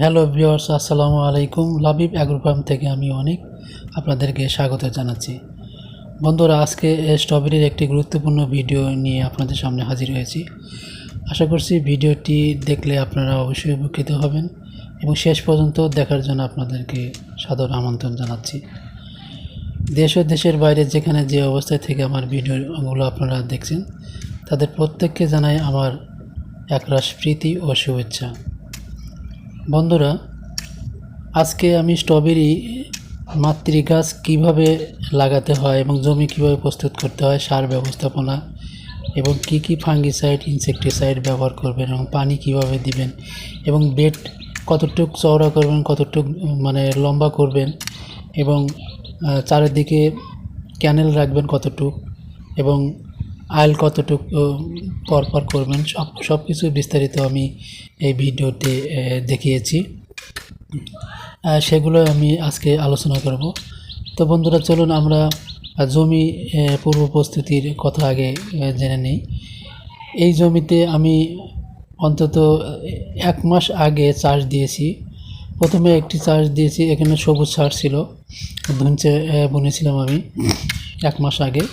Hello viewers আসসালামু আলাইকুম। Labib agro farm থেকে আমি অনেক আপনাদেরকে স্বাগত জানাচ্ছি। বন্ধুরা, আজকে স্ট্রবেরির একটি গুরুত্বপূর্ণ ভিডিও নিয়ে আপনাদের সামনে হাজির হয়েছি। আশা করছি ভিডিওটি দেখলে আপনারা অবশ্যই উপকৃত হবেন এবং শেষ পর্যন্ত দেখার জন্য আপনাদেরকে সাদর আমন্ত্রণ জানাচ্ছি। দেশ ও দেশের বাইরে যেখানে যে অবস্থায় থেকে আমার ভিডিওগুলো আপনারা দেখছেন, তাদের প্রত্যেককে জানাই আমার একরাশ প্রীতি ও শুভেচ্ছা। বন্ধুরা, আজকে আমি স্ট্রবেরি মাতৃ গাছ কীভাবে লাগাতে হয় এবং জমি কীভাবে প্রস্তুত করতে হয়, সার ব্যবস্থাপনা এবং কি কি ফাঙ্গিসাইড ইনসেকটিসাইড ব্যবহার করবেন এবং পানি কীভাবে দিবেন এবং বেড কতটুক চওড়া করবেন, কতটুক মানে লম্বা করবেন এবং চারিদিকে ক্যানেল রাখবেন কতটুক এবং আইল কতটুক পর পর করবেন, সব সব কিছু বিস্তারিত আমি এই ভিডিওতে দেখিয়েছি। সেগুলো আমি আজকে আলোচনা করব। তো বন্ধুরা, চলুন আমরা জমি পূর্ব প্রস্তুতির কথা আগে জেনে নিই। এই জমিতে আমি অন্তত এক মাস আগে চাষ দিয়েছি। প্রথমে একটি চাষ দিয়েছি, এখানে সবুজ সার ছিল, ধুনচে বুনেছিলাম আমি এক মাস আগে।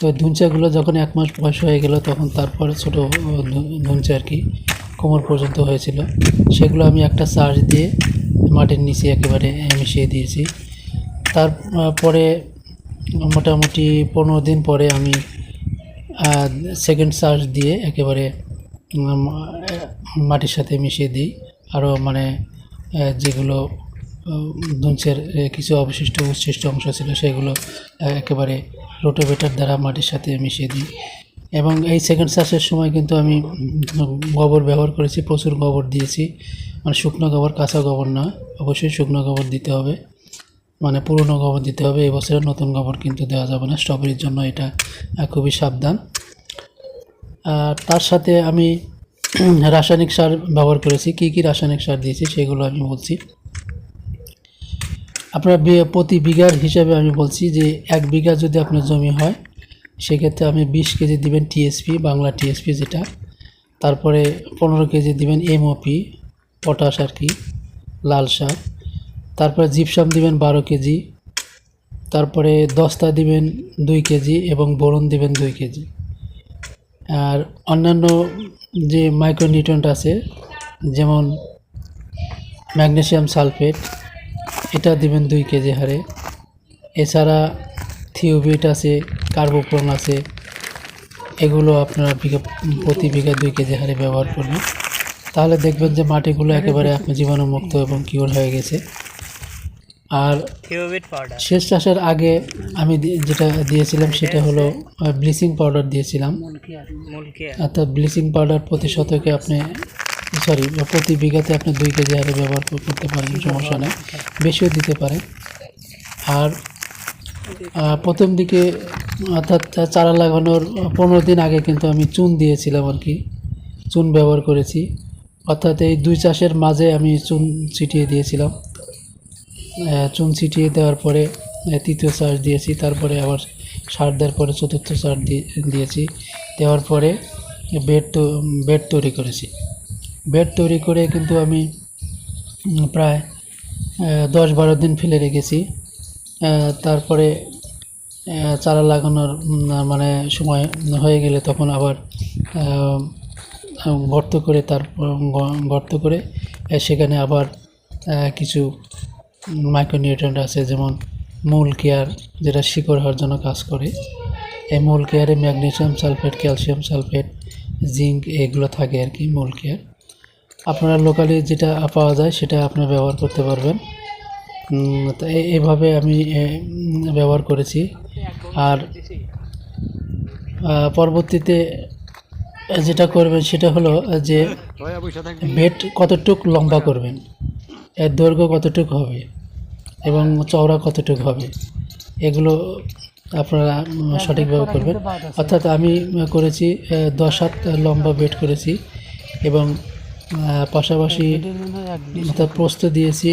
তো ধুনচাগুলো যখন এক মাস বয়স হয়ে গেল, তখন তারপরে ছোটো ধুনচে আর কি, কোমর পর্যন্ত হয়েছিল। সেগুলো আমি একটা চার্জ দিয়ে মাটির নিচে একেবারে মিশিয়ে দিয়েছি। তারপরে মোটামুটি পনেরো দিন পরে আমি সেকেন্ড চার্জ দিয়ে একেবারে মাটির সাথে মিশিয়ে দিই। আরও মানে যেগুলো দুঞ্চের কিছু অবশিষ্ট, উচ্ছিষ্ট অংশ ছিল, সেগুলো একেবারে রোটোভেটার দ্বারা মাটির সাথে মিশিয়ে দিই। এবং এই সেকেন্ড চাষের সময় কিন্তু আমি গোবর ব্যবহার করেছি, প্রচুর গোবর দিয়েছি। মানে শুকনো গোবর কাঁচা গোবর না অবশ্যই শুকনো গোবর দিতে হবে। মানে পুরনো গোবর দিতে হবে এবছরে নতুন গোবর কিন্তু দেওয়া যাবে না, স্ট্রবেরির জন্য এটা খুবই সাবধান। আর তার সাথে আমি রাসায়নিক সার ব্যবহার করেছি, কী কী রাসায়নিক সার দিয়েছি সেগুলো আমি বলছি। আপনার প্রতি বিঘার হিসাবে আমি বলছি যে এক বিঘা যদি আপনার জমি হয়, সেক্ষেত্রে আপনি বিশ কেজি দিবেন টিএসপি বাংলা টিএসপি যেটা। তারপরে পনেরো কেজি দিবেন এমওপি পটাশ আর কি, লাল সার। তারপরে জিপসাম দিবেন বারো কেজি। তারপরে দস্তা দিবেন দুই কেজি এবং বোরন দিবেন দুই কেজি। আর অন্যান্য যে মাইক্রোনিউট্রেন্ট আছে, যেমন ম্যাগনেসিয়াম সালফেট এটা দিবেন দুই কেজি হারে এছাড়া থিওবিট আছে কার্বোপ্রন আছে এগুলো আপনারা বিঘা প্রতি বিঘা দুই কেজি হারে ব্যবহার করবেন তাহলে দেখবেন যে মাটিগুলো একেবারে আপনি জীবাণুমুক্ত এবং কিওর হয়ে গেছে। আর শেষ চাষের আগে আমি যেটা দিয়েছিলাম সেটা হলো ব্লিচিং পাউডার দিয়েছিলাম। অর্থাৎ ব্লিচিং পাউডার প্রতি শতকে আপনি সরি প্রতি বিঘাতে আপনি দুই কেজি হারে ব্যবহার করতে পারেন সমস্যা নেই। বেশিও দিতে পারেন। আর প্রথম দিকে অর্থাৎ চারা লাগানোর পনেরো দিন আগে কিন্তু আমি চুন দিয়েছিলাম আর কি। চুন ব্যবহার করেছি। অর্থাৎ এই দুই চাষের মাঝে আমি চুন ছিটিয়ে দিয়েছিলাম। চুন ছিটিয়ে দেওয়ার পরে তৃতীয় চাষ দিয়েছি। তারপরে আবার সার দেওয়ার পরে চতুর্থ সার দিয়ে দিয়েছি। দেওয়ার পরে বেড তো বেড তৈরি করেছি। বেড তৈরি করে কিন্তু আমি প্রায় দশ বারো দিন ফেলে রেখেছি। তারপরে চারা লাগানোর মানে সময় হয়ে গেলে তখন আবার গর্ত করে তার গর্ত করে সেখানে আবার কিছু মাইক্রোনিউট্রেন্ট আছে, যেমন মূল কেয়ার, যেটা শিকড় হওয়ার জন্য কাজ করে। এই মূল কেয়ারে magnesium sulphate, calcium sulphate, zinc, এগুলো থাকে আর কি, মূল কেয়ার। আপনারা লোকালি যেটা পাওয়া যায় সেটা আপনারা ব্যবহার করতে পারবেন। তো এভাবে আমি ব্যবহার করেছি। আর পরবর্তীতে যেটা করবেন সেটা হলো যে বেড কতটুক লম্বা করবেন, এর দৈর্ঘ্য কতটুক হবে এবং চওড়া কতটুক হবে, এগুলো আপনারা সঠিকভাবে করবেন। অর্থাৎ আমি করেছি দশ হাত লম্বা বেড করেছি এবং পাশাপাশি অর্থাৎ প্রস্থ দিয়েছি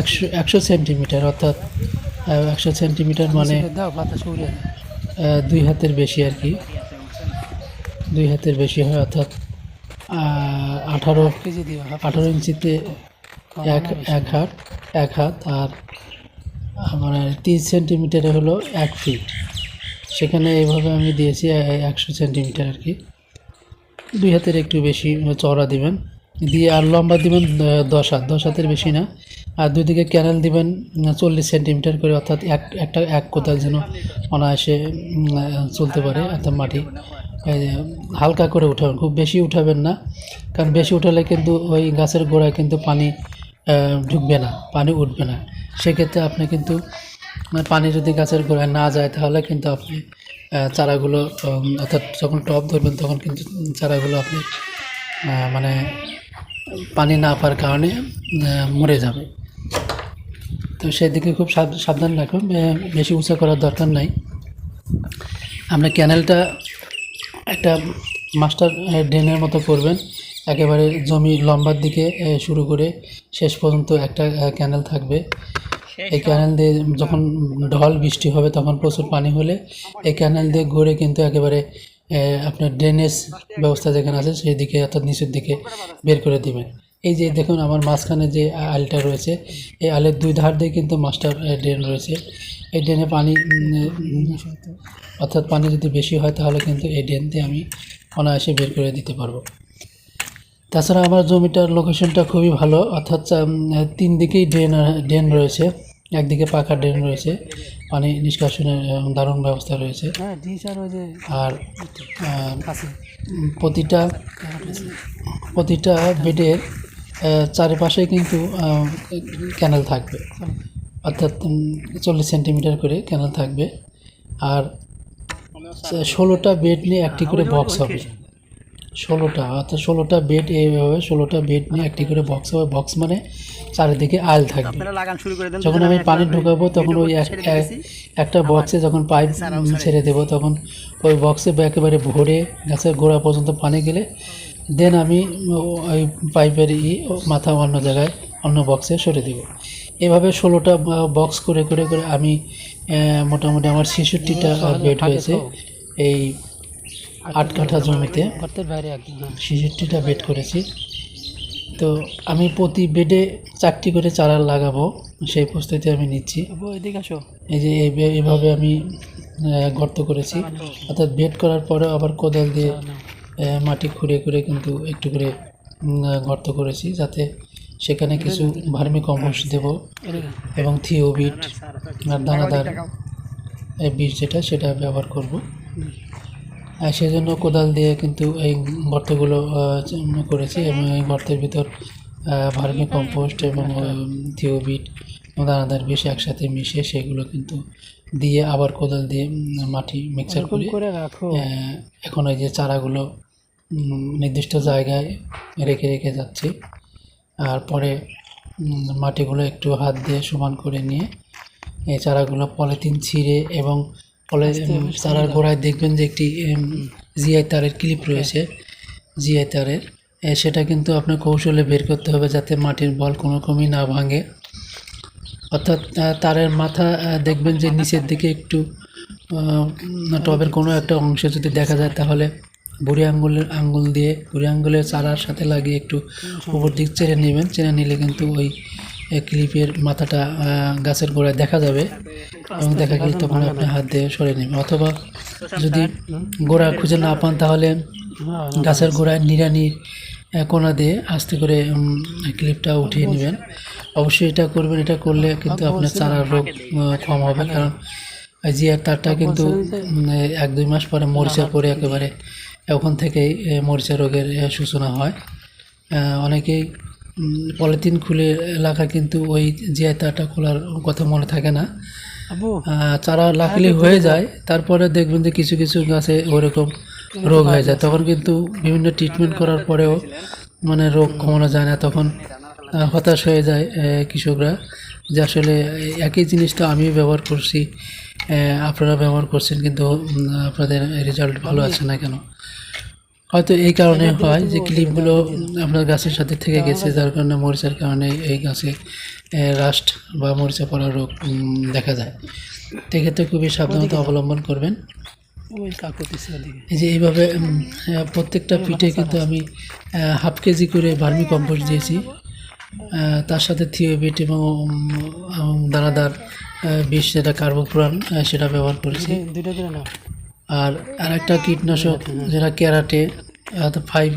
একশো একশো সেন্টিমিটার, অর্থাৎ একশো সেন্টিমিটার মানে দুই হাতের বেশি আর কি। দুই হাতের বেশি হয়, অর্থাৎ আঠারো আঠারো ইঞ্চিতে এক এক হাত এক হাত, আর মানে তিরিশ সেন্টিমিটারে হলো এক ফিট। সেখানে এইভাবে আমি দিয়েছি একশো সেন্টিমিটার আর কি। দুই হাতের একটু বেশি চওড়া দিবেন। দিয়ে আর লম্বা দিবেন দশ হাত। দশ হাতের বেশি না। আর দুদিকে ক্যানেল দিবেন চল্লিশ সেন্টিমিটার করে, অর্থাৎ এক, একটা, এক কোদাল যেন অনায়াসে চলতে পারে অর্থাৎ মাটি। হালকা করে উঠাবেন, খুব বেশি উঠাবেন না। কারণ বেশি উঠালে কিন্তু ওই গাছের গোড়ায় কিন্তু পানি ঢুকবে না, পানি উঠবে না। সেক্ষেত্রে আপনি কিন্তু মানে পানি যদি গাছের গোড়ায় না যায়, তাহলে কিন্তু আপনি চারাগুলো অর্থাৎ যখন টপ ধরবেন তখন কিন্তু চারাগুলো আপনি মানে পানি না পাওয়ার কারণে মরে যাবে। তো সেদিকে খুব সাবধান রাখুন বেশি উঁচা করার দরকার নাই। আমরা ক্যানেলটা একটা মাস্টার ড্রেনের মতো করবেন, একেবারে জমি লম্বার দিকে শুরু করে শেষ পর্যন্ত একটা ক্যানেল থাকবে। এই ক্যানেল দিয়ে যখন ঢল বৃষ্টি হবে তখন প্রচুর পানি হলে এই ক্যানেল দিয়ে ঘুরে কিন্তু একেবারে আপনার ড্রেনেজ ব্যবস্থা যেখানে আছে সেই দিকে অর্থাৎ নিচের দিকে বের করে দিবেন। এই যে দেখুন আমার মাঝখানে যে আলটা রয়েছে এই আলের দুই ধার দিয়ে কিন্তু মাস্টার ড্রেন রয়েছে। এই ড্রেনে পানি অর্থাৎ পানি যদি বেশি হয় তাহলে কিন্তু এই ড্রেন দিয়ে আমি অনায়াসে বের করে দিতে পারব। তাছাড়া আমার জমিটার লোকেশনটা খুবই ভালো অর্থাৎ তিন দিকেই ড্রেন ড্রেন রয়েছে একদিকে পাকা ড্রেন রয়েছে পানি নিষ্কাশনের দারুণ ব্যবস্থা রয়েছে। হ্যাঁ আর প্রতিটা প্রতিটা বেডের চারিপাশে কিন্তু ক্যানেল থাকবে। অর্থাৎ চল্লিশ সেন্টিমিটার করে ক্যানেল থাকবে। আর ষোলোটা বেড নিয়ে একটি করে বক্স হবে। ষোলোটা অর্থাৎ ষোলোটা বেড এইভাবে ষোলোটা বেড নিয়ে একটি করে বক্স হবে বক্স মানে চারিদিকে আল থাকবে যখন আমি পানি ঢুকাবো তখন ওই এক- এক- একটা বক্সে যখন পাইপ ছেড়ে দেবো তখন ওই বক্সে একেবারে ভরে গাছের গোড়া পর্যন্ত পানি গেলে দেন আমি ওই পাইপের ই মাথা অন্য জায়গায় অন্য বক্সে সরে দেব। এভাবে ষোলোটা বক্স করে করে করে আমি মোটামুটি আমার ছেষট্টিটা বেড হয়েছে। এই আট কাঠা জমিতে ছেষট্টিটা বেড করেছি। তো আমি প্রতি বেডে চারটি করে চারা লাগাবো সেই প্রস্তুতি আমি নিচ্ছি। এই যে এই- এইভাবে আমি গর্ত করেছি। অর্থাৎ বেড করার পরে আবার কোদাল দিয়ে মাটি খুঁড়ে খুঁড়ে কিন্তু একটু করে গর্ত করেছি যাতে সেখানে কিছু ভার্মি কম্পোস্ট দেব এবং থিওবিট আর দানাদার বীজ যেটা সেটা ব্যবহার করব। সেজন্য কোদাল দিয়ে কিন্তু এই গর্তগুলো করেছি এবং এই গর্তের ভিতর ভার্মি কম্পোস্ট এবং থিওবিট দানাদার বিষ একসাথে মিশিয়ে সেগুলো কিন্তু দিয়ে আবার কোদাল দিয়ে মাটি মিক্সার করে এখন এই যে চারাগুলো নির্দিষ্ট জায়গায় রেখে রেখে যাচ্ছি। আর পরে মাটিগুলো একটু হাত দিয়ে সমান করে নিয়ে এই চারাগুলো পলিথিন ছিঁড়ে এবং উম, চারার গোড়ায় দেখবেন যে একটি জিআই তারের ক্লিপ রয়েছে। জিআই তারের। সেটা কিন্তু আপনার কৌশলে বের করতে হবে যাতে মাটির বল কোনো রকমই না ভাঙে। অর্থাৎ তারের মাথা দেখবেন যে নিচের দিকে একটু টবের কোনো একটা অংশ যদি দেখা যায় তাহলে বুড়ি আঙ্গুলের আঙ্গুল দিয়ে বুড়ি আঙ্গুলের চারার সাথে লাগিয়ে একটু উপর দিক চেড়ে নেবেন। চেড়ে নিলে কিন্তু ওই ক্লিপের মাথাটা গাছের গোড়ায় দেখা যাবে এবং দেখা গেলে তখন আপনি হাত দিয়ে সরে নেবেন। অথবা যদি গোড়া খুঁজে না পান, তাহলে গাছের গোড়ায় নিড়ানির কোনা দিয়ে আস্তে করে ক্লিপটা উঠিয়ে নেবেন। অবশ্যই এটা করবেন, এটা করলে কিন্তু আপনার চারার রোগ কম হবে। কারণ জিয়ার তারটা কিন্তু এক দুই মাস পরে মরিচা পরে একেবারে, ওখান থেকেই মরিচা রোগের সূচনা হয়। অনেকেই পলিথিন খুলে লাগা কিন্তু ওই জিয়ার তারটা খোলার কথা মনে থাকে না। চারা লাকলি হয়ে যায় তারপরে দেখবেন যে কিছু কিছু গাছে ওরকম রোগ হয়ে যায়। তখন কিন্তু বিভিন্ন ট্রিটমেন্ট করার পরেও মানে রোগ কমানো যায় না। তখন হতাশ হয়ে যায় কৃষকরা। যে আসলে একই জিনিসটা আমি ব্যবহার করছি আপনারা ব্যবহার করছেন কিন্তু আপনাদের রেজাল্ট ভালো আছে না কেন? হয়তো এই কারণে হয় যে ক্লিপগুলো আপনার গাছের সাথে থেকে গেছে যার কারণে মরিচার কারণে এই গাছে রাস্ট বা মরিচা পড়ার রোগ দেখা যায়। সেক্ষেত্রে খুবই সাবধানতা অবলম্বন করবেন। এই যে এইভাবে প্রত্যেকটা পিঠে কিন্তু আমি হাফ কেজি করে ভার্মি কম্পোস্ট দিয়েছি। তার সাথে থিওবিট এবং দানাদার বিষ যেটা কার্বোপুরান সেটা ব্যবহার করেছি। দুইটা করে নাও। আর আরেকটা কীটনাশক যেটা ক্যারাটে ফাইভ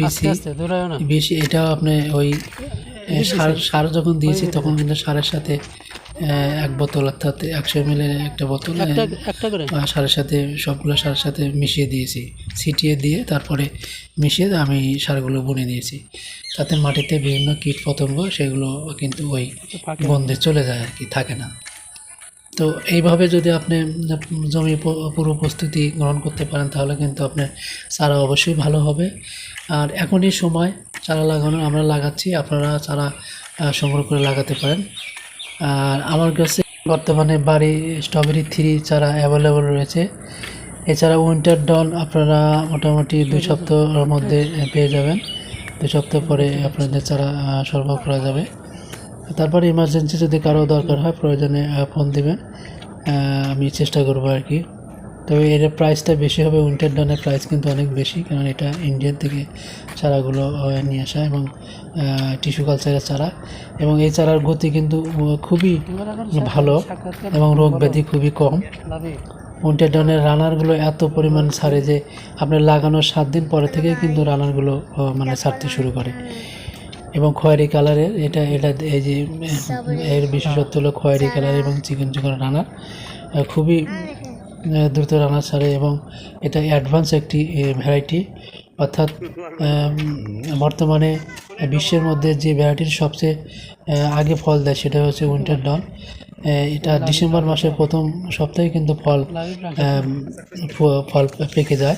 দৌড়ায় বেশি এটাও আপনি ওই সার সার যখন দিয়েছি তখন কিন্তু সারের সাথে এক বোতল অর্থাৎ একশো এম একটা বোতল সারের সাথে সবগুলো সারের সাথে মিশিয়ে দিয়েছি। ছিটিয়ে দিয়ে তারপরে মিশিয়ে আমি সারগুলো বুনে দিয়েছি তাতে মাটিতে বিভিন্ন কীট পতঙ্গ সেগুলো কিন্তু ওই গন্ধে চলে যায় আর কি থাকে না। তো এইভাবে যদি আপনি জমি পুরো প্রস্তুতি গ্রহণ করতে পারেন, তাহলে কিন্তু আপনার চারা অবশ্যই ভালো হবে। আর এখনই সময় চারা লাগানোর, আমরা লাগাচ্ছি, আপনারা চারা সংগ্রহ করে লাগাতে পারেন। আর আমার কাছে বর্তমানে বাড়ি স্ট্রবেরি থ্রি চারা অ্যাভেলেবল রয়েছে। এছাড়া উইন্টার ডন আপনারা মোটামুটি দুই সপ্তাহের মধ্যে পেয়ে যাবেন। দুই সপ্তাহ পরে আপনাদের চারা সরবরাহ করা যাবে। তারপরে ইমার্জেন্সি যদি কারও দরকার হয়, প্রয়োজনে ফোন দিবেন। আমি চেষ্টা করব আর কি। তবে এর প্রাইসটা বেশি হবে উইন্টার ডানের প্রাইস কিন্তু অনেক বেশি, কারণ এটা ইন্ডিয়ান থেকে চারাগুলো নিয়ে আসা এবং টিস্যু কালচারের চারা। এবং এই চারার গতি কিন্তু খুবই ভালো এবং রোগ ব্যাধি খুবই কম। উইন্টার ডাউনের রানারগুলো এত পরিমাণ ছাড়ে যে, আপনার লাগানোর সাত দিন পরে থেকে কিন্তু রানারগুলো মানে ছাড়তে শুরু করে। এবং খয়েরি কালারের এটা এটা এই যে এর বিশেষত্ব হলো খয়েরি কালার এবং চিকন চিকন আহ, খুবই দ্রুত রানার ছাড়ে এবং এটা অ্যাডভান্স একটি ভ্যারাইটি। অর্থাৎ বর্তমানে বিশ্বের মধ্যে যে ভ্যারাইটির সবচেয়ে আগে ফল দেয় সেটা হচ্ছে উইন্টার ডন। এটা ডিসেম্বর মাসের প্রথম সপ্তাহে কিন্তু ফল ফল পেকে যায়।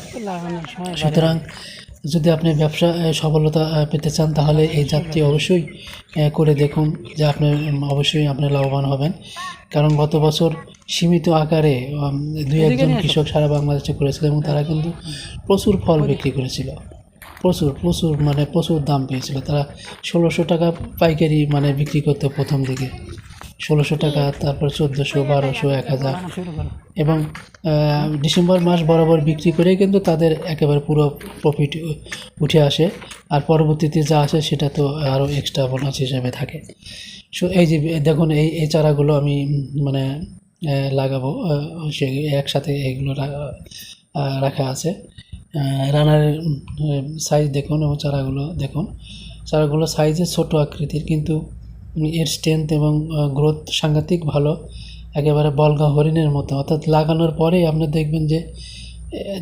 সুতরাং যদি আপনি ব্যবসা সফলতা পেতে চান তাহলে এই জাতটি অবশ্যই করে দেখুন যে আপনি অবশ্যই আপনি লাভবান হবেন। কারণ গত বছর সীমিত আকারে দুই একজন কৃষক সারা বাংলাদেশে করেছিল এবং তারা কিন্তু প্রচুর ফল বিক্রি করেছিল। প্রচুর প্রচুর মানে প্রচুর দাম পেয়েছিল। তারা ষোলোশো টাকা পাইকারি মানে বিক্রি করতো প্রথম দিকে। ষোলোশো টাকা, তারপর চোদ্দোশো, বারোশো, এক হাজার। এবং ডিসেম্বর মাস বরাবর বিক্রি করে কিন্তু তাদের একেবারে পুরো প্রফিট উঠে আসে। আর পরবর্তীতে যা আসে সেটা তো আরও এক্সট্রা বোনাস হিসেবে থাকে। সো এই যে, দেখুন, এই এই চারাগুলো আমি মানে লাগাবো সে একসাথে এগুলো রা- রাখা আছে। রানার সাইজ দেখুন এবং চারাগুলো দেখুন। চারাগুলো সাইজে ছোট আকৃতির, কিন্তু এর স্ট্রেংথ এবং গ্রোথ সাংঘাতিক ভালো। একেবারে বলগা হরিণের মতো। অর্থাৎ লাগানোর পরেই আপনি দেখবেন যে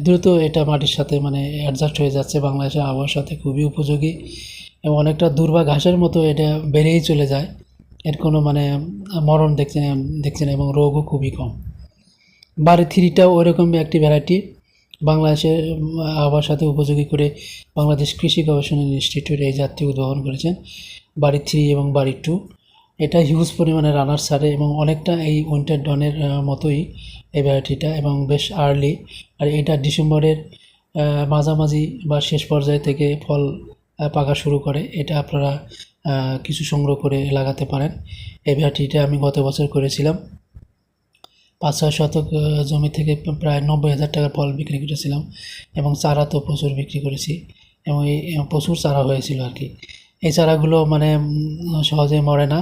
দ্রুত এটা মাটির সাথে মানে অ্যাডজাস্ট হয়ে যাচ্ছে। বাংলাদেশের আবহাওয়ার সাথে খুবই উপযোগী এবং অনেকটা দুর্বা ঘাসের মতো এটা বেড়েই চলে যায়। এর কোনো মানে মরণ দেখছে না দেখছে না এবং রোগও খুবই কম। বাড়ি থ্রিটাও ওরকমই একটি ভ্যারাইটি বাংলাদেশের আবহাওয়ার সাথে উপযোগী করে বাংলাদেশ কৃষি গবেষণা ইনস্টিটিউট এই জাতটি উদ্ভাবন করেছেন। বাড়ি থ্রি এবং বাড়ি টু এটা হিউজ পরিমাণে রানার সারে এবং অনেকটা এই উইন্টার ডনের মতোই এই ভ্যারাইটিটা এবং বেশ আর্লি আর এটা ডিসেম্বরের মাঝামাঝি বা শেষ পর্যায় থেকে ফল পাকা শুরু করে। এটা আপনারা কিছু সংগ্রহ করে লাগাতে পারেন। এই ভ্যারাইটিটা আমি গত বছর করেছিলাম। পাঁচ ছয় শতক জমি থেকে প্রায় নব্বই হাজার টাকার ফল বিক্রি করেছিলাম এবং চারা তো প্রচুর বিক্রি করেছি। এবং এই প্রচুর চারা হয়েছিল আর কি। এই চারাগুলো মানে সহজে মরে না।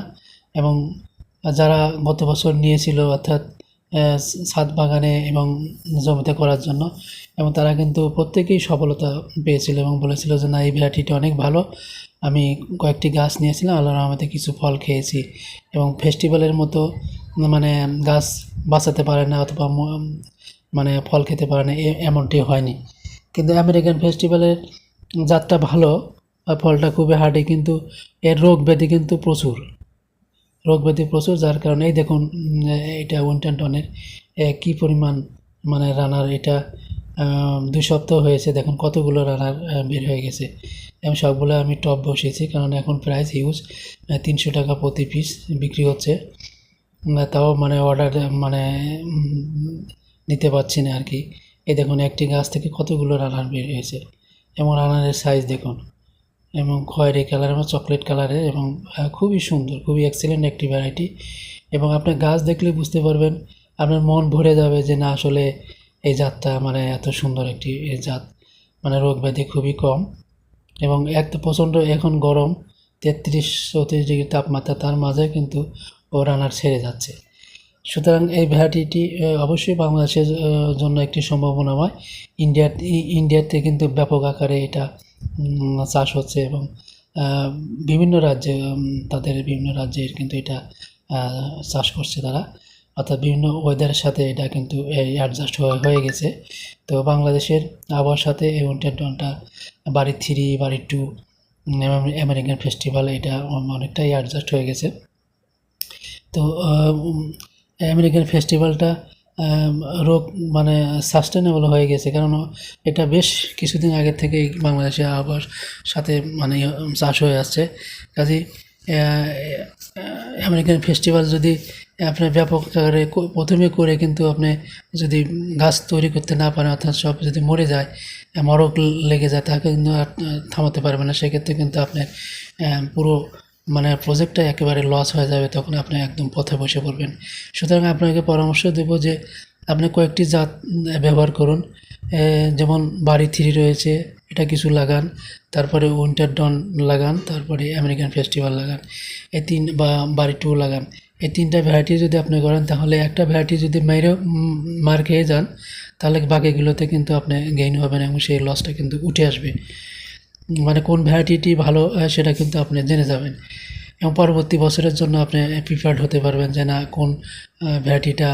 এবং যারা গত বছর নিয়েছিল, অর্থাৎ ছাদ বাগানে এবং জমিতে করার জন্য, এবং তারা কিন্তু প্রত্যেকেই সফলতা পেয়েছিল এবং বলেছিল যে, না, এই ভ্যারাইটিটা অনেক ভালো। আমি কয়েকটি গাছ নিয়েছিলাম, আল্লাহর রহমতে কিছু ফল খেয়েছি। এবং ফেস্টিভ্যালের মতো মানে গাছ বাঁচাতে পারে না অথবা মানে ফল খেতে পারে না এমনটি হয়নি। কিন্তু আমেরিকান ফেস্টিভ্যালের জাতটা ভালো ফলটা খুবই হার্ডি কিন্তু এর রোগ ব্যাধি কিন্তু প্রচুর। রোগ ব্যাধি প্রচুর, যার কারণে এই দেখুন এটা উইন্টারটনের কী পরিমাণ মানে রানার এটা দুই সপ্তাহ হয়েছে, দেখুন কতগুলো রানার বের হয়ে গেছে। এবং সবগুলো আমি টপ বসিয়েছি, কারণ এখন প্রাইস হিউজ তিনশো টাকা প্রতি পিস বিক্রি হচ্ছে। তাও মানে অর্ডার মানে নিতে পারছি না আর কি। এই দেখুন, একটি গাছ থেকে কতগুলো রানার বের হয়েছে। এবং রানারের সাইজ দেখুন। এবং খয়েরি কালার এবং চকলেট কালারের এবং খুবই সুন্দর, খুবই এক্সিলেন্ট একটি ভ্যারাইটি এবং আপনার গাছ দেখলে বুঝতে পারবেন, আপনার মন ভরে যাবে যে না, আসলে এই জাতটা মানে এত সুন্দর একটি এই জাত মানে রোগ ব্যাধি খুবই কম। এবং এক তো প্রচণ্ড এখন গরম, তেত্রিশ চৌত্রিশ ডিগ্রি তাপমাত্রা, তার মাঝে কিন্তু ও রানার ছেড়ে যাচ্ছে। সুতরাং এই ভ্যারাইটিটি অবশ্যই বাংলাদেশের জন্য একটি সম্ভাবনাময়। ইন্ডিয়ার, ই- ইন্ডিয়াতে কিন্তু ব্যাপক আকারে এটা চাষ হচ্ছে এবং বিভিন্ন রাজ্যে তাদের বিভিন্ন রাজ্যে কিন্তু এটা চাষ করছে তারা। অর্থাৎ বিভিন্ন ওয়েদারের সাথে এটা কিন্তু অ্যাডজাস্ট হয়ে গেছে। তো বাংলাদেশের আবহাওয়ার সাথে এই উইন্টার ডনটা বাড়ি থ্রি বাড়ি টু আমেরিকান ফেস্টিভ্যাল এটা অনেকটাই অ্যাডজাস্ট হয়ে গেছে। তো আমেরিকান ফেস্টিভ্যালটা রোগ মানে সাস্টেনেবল হয়ে গেছে। কারণ এটা বেশ কিছুদিন আগে থেকেই বাংলাদেশে আবহাওয়ার সাথে মানে চাষ হয়ে আসছে। কাজে আমেরিকান ফেস্টিভ্যাল যদি আপনি ব্যাপক আকারে প্রথমে করে কিন্তু আপনি যদি গাছ তৈরি করতে না পারেন, অর্থাৎ সব যদি মরে যায় মরক লেগে যায়, তাকে কিন্তু থামাতে পারবে না। সেক্ষেত্রে কিন্তু আপনার পুরো মানে প্রজেক্টটা একেবারে লস হয়ে যাবে তখন আপনি একদম পথে বসে পড়বেন। সুতরাং আপনাকে পরামর্শ দেব যে আপনি কয়েকটি জাত ব্যবহার করুন। যেমন বাড়ি থ্রি রয়েছে, এটা কিছু লাগান, তারপরে উইন্টার ডন লাগান, তারপরে আমেরিকান ফেস্টিভ্যাল লাগান এই তিন, বা বাড়ি টু লাগান। এই তিনটা ভ্যারাইটি যদি আপনি করেন, তাহলে একটা ভ্যারাইটি যদি মেরে মার খেয়ে যান, তাহলে বাকিগুলোতে কিন্তু আপনি গেইন হবেন এবং সেই লসটা কিন্তু উঠে আসবে। মানে কোন ভ্যারাইটিটি ভালো সেটা কিন্তু আপনি জেনে যাবেন। এবং পরবর্তী বছরের জন্য আপনি প্রিপেয়ার্ড হতে পারবেন যে না, কোন ভ্যারাইটিটা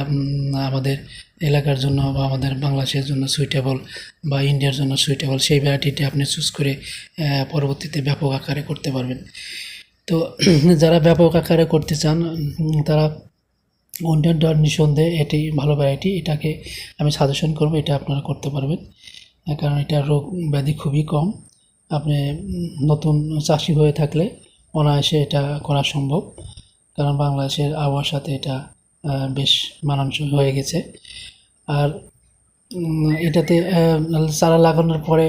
আমাদের এলাকার জন্য বা আমাদের বাংলাদেশের জন্য সুইটেবল বা ইন্ডিয়ার জন্য সুইটেবল সেই ভ্যারাইটিটি আপনি চুজ করে পরবর্তীতে ব্যাপক আকারে করতে পারবেন। তো যারা ব্যাপক আকারে করতে চান তারা ওয়ান্ডার ডট নিঃসন্দেহে এটি ভালো ভ্যারাইটি এটাকে আমি সাজেশন করব, এটা আপনারা করতে পারবেন। কারণ এটা রোগ ব্যাধি খুবই কম। আপনি নতুন চাষি হয়ে থাকলে অনায়াসে এটা করা সম্ভব, কারণ বাংলাদেশের আবহাওয়ার সাথে এটা বেশ মানানসই হয়ে গেছে। আর এটাতে চারা লাগানোর পরে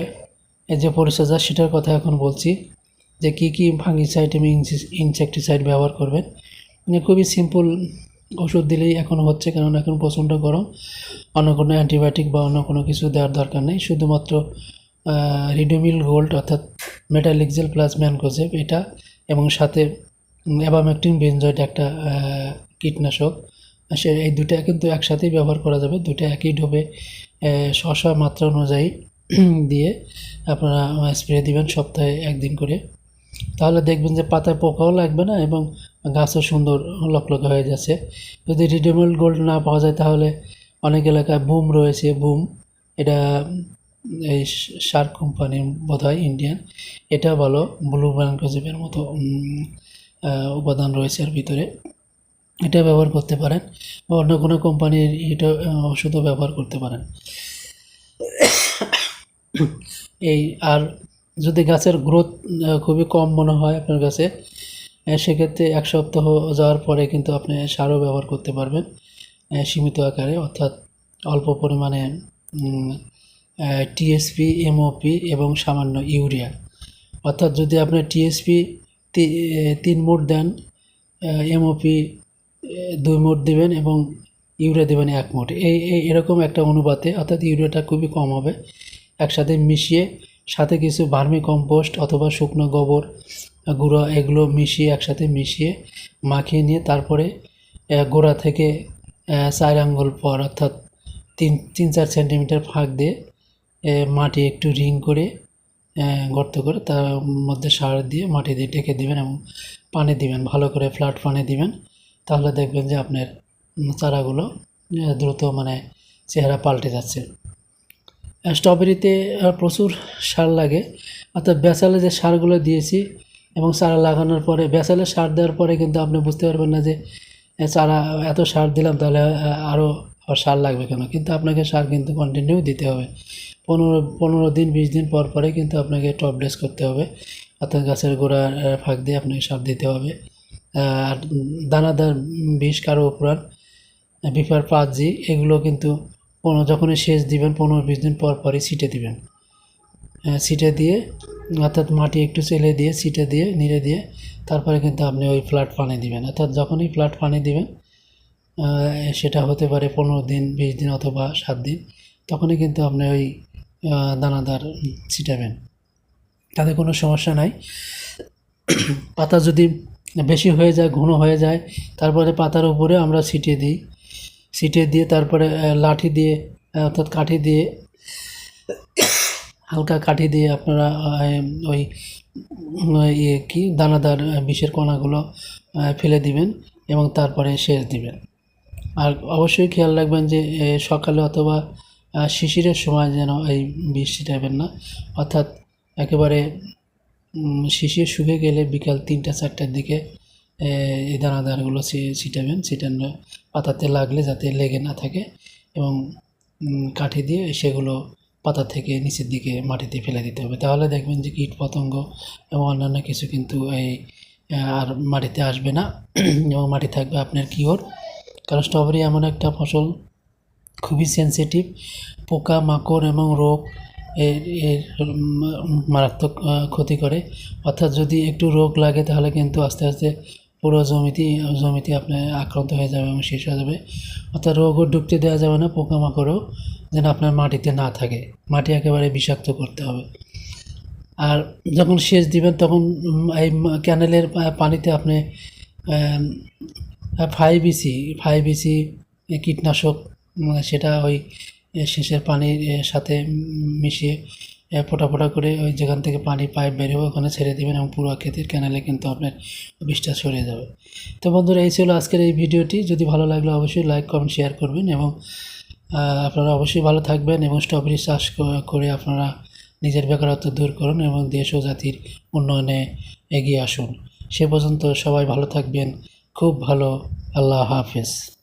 যে পরিচর্যা, সেটার কথা এখন বলছি যে কী কী ফাঙ্গিসাইড এবং ইনসেকটিসাইড ব্যবহার করবেন। মানে খুবই সিম্পল ওষুধ দিলেই এখন হচ্ছে, কারণ এখন প্রচণ্ড গরম। অন্য কোনো অ্যান্টিবায়োটিক বা অন্য কোনো কিছু দেওয়ার দরকার নেই। শুধুমাত্র রিডোমিল গোল্ড অর্থাৎ মেটালিক্সেল প্লাস ম্যানকোজেব এটা এবং সাথে অ্যাবামেকটিন বেনজয়েড একটা কীটনাশক। সে এই দুটা কিন্তু একসাথেই ব্যবহার করা যাবে দুটো একই ডোবে শশা মাত্রা অনুযায়ী দিয়ে আপনারা স্প্রে দিবেন সপ্তাহে একদিন করে। তাহলে দেখবেন যে পাতায় পোকাও লাগবে না এবং গাছও সুন্দর লকলকে হয়ে যাচ্ছে। যদি রিডেবল গোল্ড না পাওয়া যায় তাহলে অনেক এলাকায় বুম রয়েছে, বুম। এটা এই সার কোম্পানি বোধ হয় ইন্ডিয়ান এটা ভালো ব্লু ব্যাঙ্কজেবের মতো উপাদান রয়েছে এর ভিতরে। এটা ব্যবহার করতে পারেন বা অন্য কোনো কোম্পানির এটা ওষুধও ব্যবহার করতে পারেন। এই, আর যদি গাছের গ্রোথ খুবই কম মনে হয় আপনার কাছে সেক্ষেত্রে এক সপ্তাহ যাওয়ার পরে কিন্তু আপনি সারও ব্যবহার করতে পারবেন সীমিত আকারে। অর্থাৎ অল্প পরিমাণে টিএসপি এমওপি এবং সামান্য ইউরিয়া। অর্থাৎ যদি আপনার টিএসপি তিন মোট দেন এমওপি দুই মোট দেবেন এবং ইউরিয়া দেবেন এক মোট। এই এরকম একটা অনুপাতে, অর্থাৎ ইউরিয়াটা খুবই কম হবে, একসাথে মিশিয়ে সাথে কিছু ভার্মি কম্পোস্ট অথবা শুকনো গোবর, গুঁড়ো এগুলো মিশিয়ে একসাথে মিশিয়ে মাখিয়ে নিয়ে তারপরে গোড়া থেকে চার আঙ্গুল পর অর্থাৎ তিন তিন চার সেন্টিমিটার ফাঁক দিয়ে মাটি একটু রিং করে গর্ত করে তার মধ্যে সার দিয়ে মাটি দিয়ে ঢেকে দিবেন এবং পানি দিবেন, ভালো করে ফ্ল্যাট পানি দিবেন। তাহলে দেখবেন যে আপনার চারাগুলো দ্রুত মানে চেহারা পাল্টে যাচ্ছে। স্ট্রবেরিতে প্রচুর সার লাগে। অর্থাৎ বেসালে যে সারগুলো দিয়েছি এবং চারা লাগানোর পরে বেসালে সার দেওয়ার পরে কিন্তু আপনি বুঝতে পারবেন না যে চারা এত সার দিলাম তাহলে আরও সার লাগবে কেন? কিন্তু আপনাকে সার কিন্তু কন্টিনিউ দিতে হবে। পনেরো পনেরো দিন, বিশ দিন পর পরে কিন্তু আপনাকে টপ ড্রেস করতে হবে। অর্থাৎ গাছের গোড়ার ফাঁক দিয়ে আপনাকে সার দিতে হবে। আর দানাদার বিষ, কারও উপরান বিফার পাঁচ জি এগুলো কিন্তু পনেরো, যখনই সেচ দিবেন, পনেরো, বিশ দিন পর পরই ছিটে দিবেন। ছিটে দিয়ে, অর্থাৎ মাটি একটু চেলে দিয়ে, ছিটে দিয়ে, নিড়ে দিয়ে, তারপরে কিন্তু আপনি ওই ফ্ল্যাট পানি দিবেন। অর্থাৎ যখনই ফ্ল্যাট পানি দিবেন সেটা হতে পারে পনেরো দিন, বিশ দিন অথবা সাত দিন, তখনই কিন্তু আপনি ওই দানাদার ছিটাবেন। তাতে কোনো সমস্যা নাই। পাতা যদি বেশি হয়ে যায়, ঘন হয়ে যায়, তারপরে পাতার উপরে আমরা ছিটিয়ে দিই। ছিটিয়ে দিয়ে তারপরে লাঠি দিয়ে অর্থাৎ কাঠি দিয়ে, হালকা কাঠি দিয়ে আপনারা ওই ইয়ে কি, দানাদার বিষের কণাগুলো ফেলে দিবেন এবং তারপরে সেচ দিবেন। আর অবশ্যই খেয়াল রাখবেন যে সকালে অথবা শিশিরের সময় যেন এই বিষ ছিটাবেন না। অর্থাৎ একেবারে শিশির শুকিয়ে গেলে বিকাল তিনটা, চারটার দিকে এই দানাদারগুলো ছিটাবেন, ছিটানো, পাতাতে লাগলে যাতে লেগে না থাকে এবং কাঠি দিয়ে সেগুলো পাতা থেকে নিচের দিকে মাটিতে ফেলে দিতে হবে। তাহলে দেখবেন যে কীট পতঙ্গ এবং অন্যান্য কিছু কিন্তু এই আর মাটিতে আসবে না। এবং মাটি থাকবে আপনার কিওর। কারণ স্ট্রবেরি এমন একটা ফসল, খুবই সেনসিটিভ পোকা, মাকড় এবং রোগ এর এর মারাত্মক ক্ষতি করে। অর্থাৎ যদি একটু রোগ লাগে তাহলে কিন্তু আস্তে আস্তে পুরো জমিতে জমিতে আপনার আক্রান্ত হয়ে যাবে এবং শেষ হয়ে যাবে। অর্থাৎ রোগও ঢুকতে দেওয়া যাবে না পোকামাকড়ও যেন আপনার মাটিতে না থাকে। মাটি একেবারে বিষাক্ত করতে হবে। আর যখন সেচ দিবেন তখন এই ক্যানেলের পানিতে আপনি ফাইভ ইসি ফাইভ ইসি কীটনাশক সেটা ওই শেষের পানির সাথে মিশিয়ে ফোটা ফোঁটা ফোঁটা করে ওই যেখান থেকে পানি পাইপ বের হবে, ওখানে ছেড়ে দেবেন এবং পুরো ক্ষেতের ক্যানেলে কিন্তু আপনার বিষটা সরে যাবে। তো বন্ধুরা, এই ছিল আজকের এই ভিডিওটি। যদি ভালো লাগলে, অবশ্যই লাইক কমেন্ট শেয়ার করবেন এবং আপনারা অবশ্যই ভালো থাকবেন এবং স্ট্রবেরি চাষ করে আপনারা নিজের বেকারত্ব দূর করুন এবং দেশ ও জাতির উন্নয়নে এগিয়ে আসুন। সে পর্যন্ত সবাই ভালো থাকবেন। খুব ভালো আল্লাহ হাফেজ।